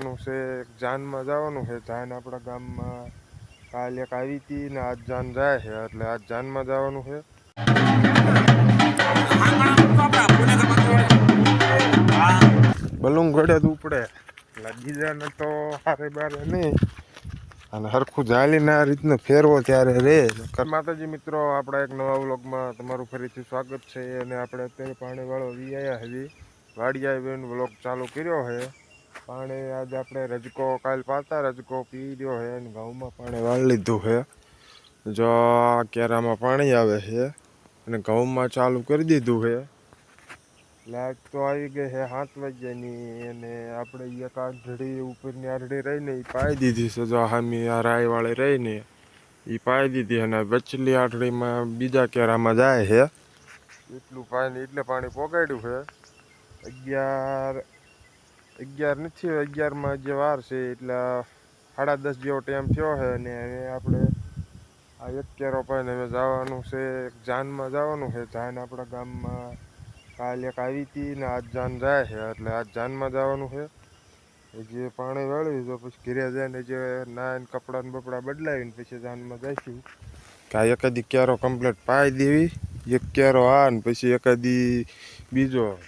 જવાનું છે જાનમાં જવાનું છે. જાન આપણા ગામમાં કાલ એક આવી હતી ને આજ જાન જાય છે, એટલે આજ જાનમાં જવાનું છે. બલૂન ઘડે જ ઉપડે. એટલે બીજાને તો હારે બારે નહીં. અને હરખું જાલીને આ રીતને ફેરવો ત્યારે રે. માતાજી મિત્રો, આપણા એક નવા વ્લોગમાં તમારું ફરીથી સ્વાગત છે. અને આપણે અત્યારે પાણીવાળો વી આવ્યા હજી વાડી આવીને વ્લોગ ચાલુ કર્યો છે. પાણી આજે આપણે રજકો કાલ પાતા રજકો પી રહ્યો છે અને ઘઉંમાં પાણી વાળી લીધું છે જો કેરામાં પાણી આવે છે અને ઘઉંમાં ચાલુ કરી દીધું છે લાઈટ તો આવી ગઈ છે સાત વાગ્યાની અને આપણે એક આઢળી ઉપરની આંધળી રહીને એ પાઈ દીધી છે. જો હામી આ રાયવાળી રહીને એ પાઈ દીધી અને વચલી આંધળીમાં બીજા કેરામાં જાય છે એટલું પાણી, એટલે પાણી પોગાડ્યું છે અગિયાર અગિયાર નથી અગિયારમાં જે વાર છે એટલે સાડા દસ જેવો ટાઈમ થયો છે અને હવે આપણે આ એક કેરો પાઈને હવે જવાનું છે જાનમાં જવાનું છે. જાન આપણા ગામમાં કાલ એક આવી હતી ને આજ જાન જાય છે, એટલે આજ જાનમાં જવાનું છે. જે પાણી વાળ્યું તો પછી ઘેરે જઈને જે નાન કપડાં ને બપડા બદલાવીને પછી જાનમાં જઈશું. કે આ એકાદી ક્યારો કમ્પ્લીટ પાઈ દેવી, એક ક્યારો આ ને પછી એકાદી બીજો.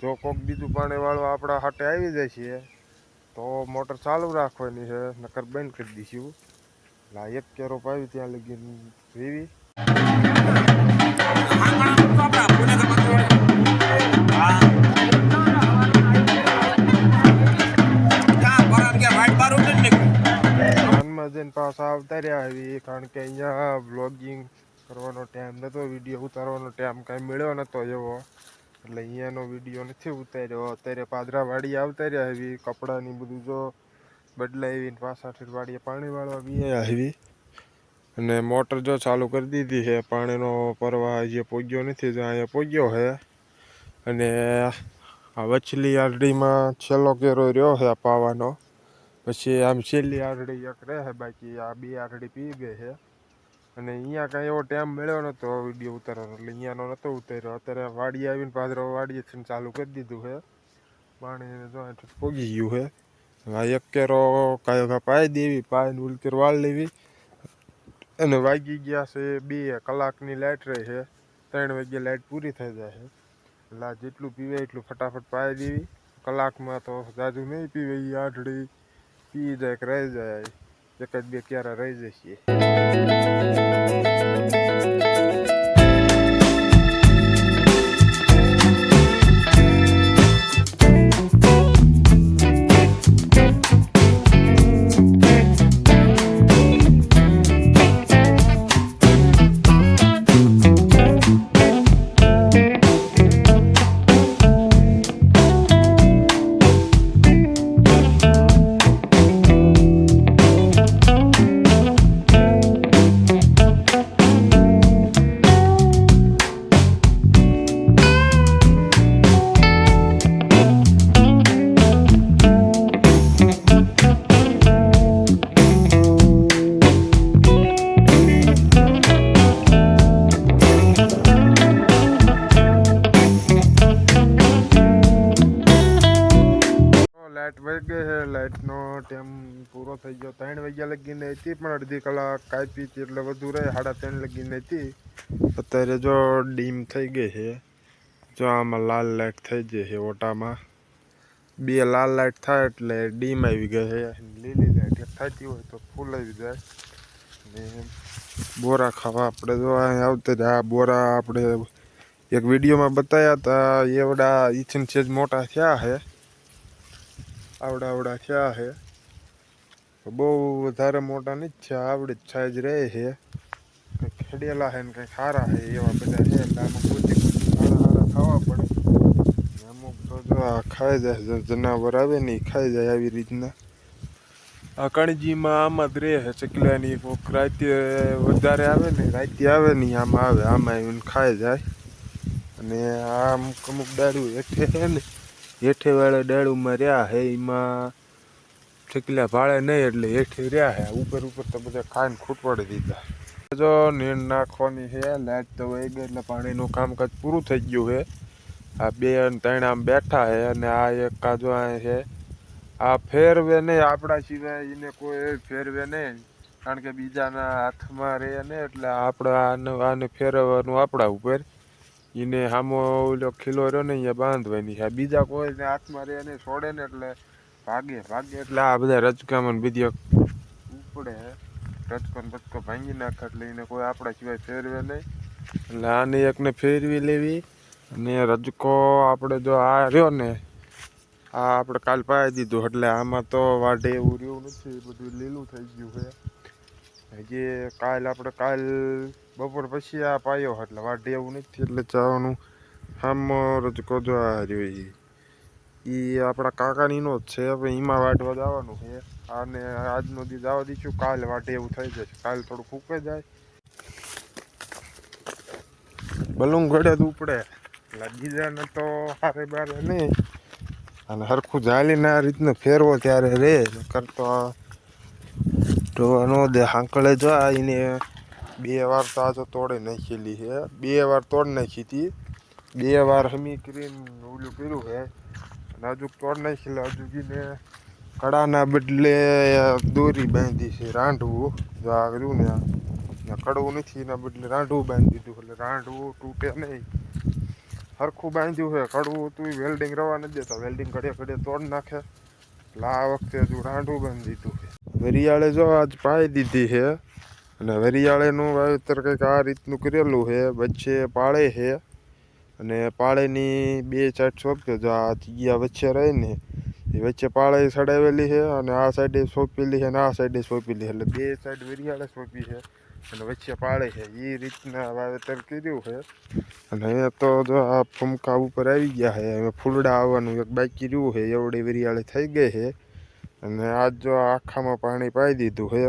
જો કોક બીજું પાણી વાળું આપણા હાટે આવી જાય છે, તો મોટર ચાલુ રાખવાની છે, નકર બંધ કરી દઈશું. આ એક કેરો પાવી ત્યાં લગી રેવી. પાછા આવતા રહ્યા આવી કારણ કે અહીંયા વ્લોગિંગ કરવાનો ટાઈમ નહોતો વીડિયો ઉતારવાનો ટાઈમ કાંઈ મળ્યો નહોતો એવો. એટલે અહીંયાનો વીડિયો નથી ઉતાર્યો. અત્યારે પાદરા વાડી આવતા રહ્યા આવી કપડાની બધું જો બદલાવી પાછાથી વાડીએ પાણી વાળવા બી આવી અને મોટર જો ચાલુ કરી દીધી છે પાણીનો પરવા જે પોગ્યો નથી, જો અહીંયા પોગ્યો છે અને આ વચલી આરડીમાં છેલ્લો કેરો રહ્યો છે આ પાવાનો. પછી આમ છેલ્લી આરડી એક રહે છે બાકી આ બે આરડી પી ગઈ છે અને અહીંયા કાંઈ એવો ટાઈમ મળ્યો નહોતો વીડિયો ઉતારવાનો. એટલે અહીંયાનો નહોતો ઉતાર્યો. અત્યારે વાડી આવીને પાદરો વાડીએથી ચાલુ કરી દીધું છે. પાણી જો પોગી ગયું છે. આ એક કેરો કાંઈ પાઈ દેવી પાયને ઉલકેર વાળ લેવી. અને વાગી ગયા છે બે કલાકની લાઇટ રહી છે. ત્રણ વાગ્યે લાઇટ પૂરી થઈ જાય છે. એટલે આ જેટલું પીવે એટલું ફટાફટ પાઈ દેવી. કલાકમાં તો જાજુ નહીં પીવે એ આઢળી પી જાય કે રહી જાય. એક જ બે ક્યારે રહી જશે લાઇટનો ટાઈમ પૂરો થઈ ગયો. ત્રણ વાગ્યા લગીને હતી, પણ અડધી કલાક કાપી હતી એટલે વધુ રહે, સાડા ત્રણ લગીને હતી. અત્યારે જો ડીમ થઈ ગઈ છે. જો આમાં લાલ લાઇટ થઈ ગઈ છે ઓટામાં. બે લાલ લાઇટ થાય એટલે ડીમ આવી ગઈ છે. લીલી લાઇટ થતી હોય તો ફૂલ આવી જાય. ને બોરા ખાવા આપણે જો આવતા જ આ બોરા આપણે એક વિડીયોમાં બતાવ્યા હતા. એવડા ઈથન સેજ મોટા થયા છે. આવડા આવડા થયા છે. બહુ વધારે મોટા નથી થયા, આવડી જ સાઈઝ રહે છે. કંઈક ખેડેલા છે ને કંઈક સારા છે એવા બધા છે આમાં કોઈ સારા સારા ખાવા પડે. અમુક તો જો આ ખાઈ જાય જનાવર આવે ને ખાઈ જાય આવી રીતના. આ કણજીમાં આમાં જ રહે છે, ચકલાની કોક રાતે વધારે આવે ને, રાતે આવે ને આમાં આવે, આમાં આવીને ખાઈ જાય. અને આ અમુક અમુક દારૂ હેઠે ને હેઠે વાળા ડાળુમાં રહ્યા હે, એમાં ઠેકલા ભાડે નહીં એટલે હેઠે રહ્યા હે. ઉપર ઉપર તો બધા ખાઈને ખૂટવાડી દીધા. જો નીણ નાખવાની છે લાઈટ તો વહી ગઈ એટલે પાણીનું કામકાજ પૂરું થઈ ગયું છે આ બે અને ત્રણ આમ બેઠા છે અને આ એક કાજો છે આ ફેરવે નહીં આપણા સિવાય, એને કોઈ ફેરવે નહીં. કારણ કે બીજાના હાથમાં રહે ને એટલે આપણે આને આને ફેરવવાનું આપણા ઉપર. એને સામો ઓલો ખીલો રહ્યો ને અહીંયા બાંધવાની. આ બીજા કોઈને હાથમાં રહે નહીં છોડે ને એટલે ભાગે ભાગે એટલે આ બધા રજકામણ બીજી ઉપડે. રજકો બચકો ભાંગી નાખે એટલે એને કોઈ આપણા સિવાય ફેરવે નહીં. એટલે આને એકને ફેરવી લેવી અને રજકો આપણે જો આ રહ્યો ને, આ આપણે કાલ પાઈ દીધું. એટલે આમાં તો વાઢે એવું રહ્યું નથી. બધું લીલું થઈ ગયું છે. હજી કાલ આપણે કાલ બપોર પછી આ પાયો એટલે વાઢે એવું નથી, એટલે ચાવાનું આમ રજકો જો આ રહ્યો એ આપણા કાકાનીનો જ છે, હવે એમાં વાઢવા જવાનું છે. આને આજનો દી જવા દઈશું, કાલ વાઢે એવું થઈ જશે, કાલ થોડું ફૂકે જાય. બલૂન ઘડે જ ઉપડે. એટલે બીજાને તો હારે બારે નહીં. અને હરખું જાલીને આ રીતનો ફેરવો ત્યારે રે કરતો તો નો દે, હાંકળે જો એને બે વાર તો આ તો તોડી નાખેલી છે બે વાર તોડ નાખી હતી. બે વાર હમી કરીને ઓલું કર્યું છે અને હજુ તોડ નાખી એટલે હજુ કીને કડાના બદલે દોરી બાંધી છે રાંઢવું જો આ કર્યું ને કડવું નથી, એના બદલે રાંઢવું બાંધી દીધું. એટલે રાંઢવું તૂટે નહીં. સરખું બાંધ્યું છે કડવું તું વેલ્ડિંગ રવા નથી દેતા. વેલ્ડિંગ ઘડે ઘડે તોડ નાખે. એટલે આ વખતે હજુ રાંઢવું બાંધી દીધું છે વરિયાળે જો આજ પાઈ દીધી છે અને વરિયાળેનું વાવેતર કંઈક આ રીતનું કરેલું છે. વચ્ચે પાળે છે અને પાળેની બે સાઈડ સોંપ્યો જો આ જગ્યા વચ્ચે રહે ને એ વચ્ચે પાળે સડાવેલી છે અને આ સાઈડે સોંપેલી છે અને આ સાઈડે સોંપેલી છે. એટલે બે સાઈડ વરિયાળે સોંપી છે અને વચ્ચે પાળે છે. એ રીતના વાવેતર કર્યું છે. અને અહીંયા તો જો આ ફૂમકા ઉપર આવી ગયા છે. હવે ફૂલડા આવવાનું એક બાકી રહ્યું છે. એવડી વરિયાળે થઈ ગઈ છે. અને આજ જો આખામાં પાણી પાઈ દીધું છે.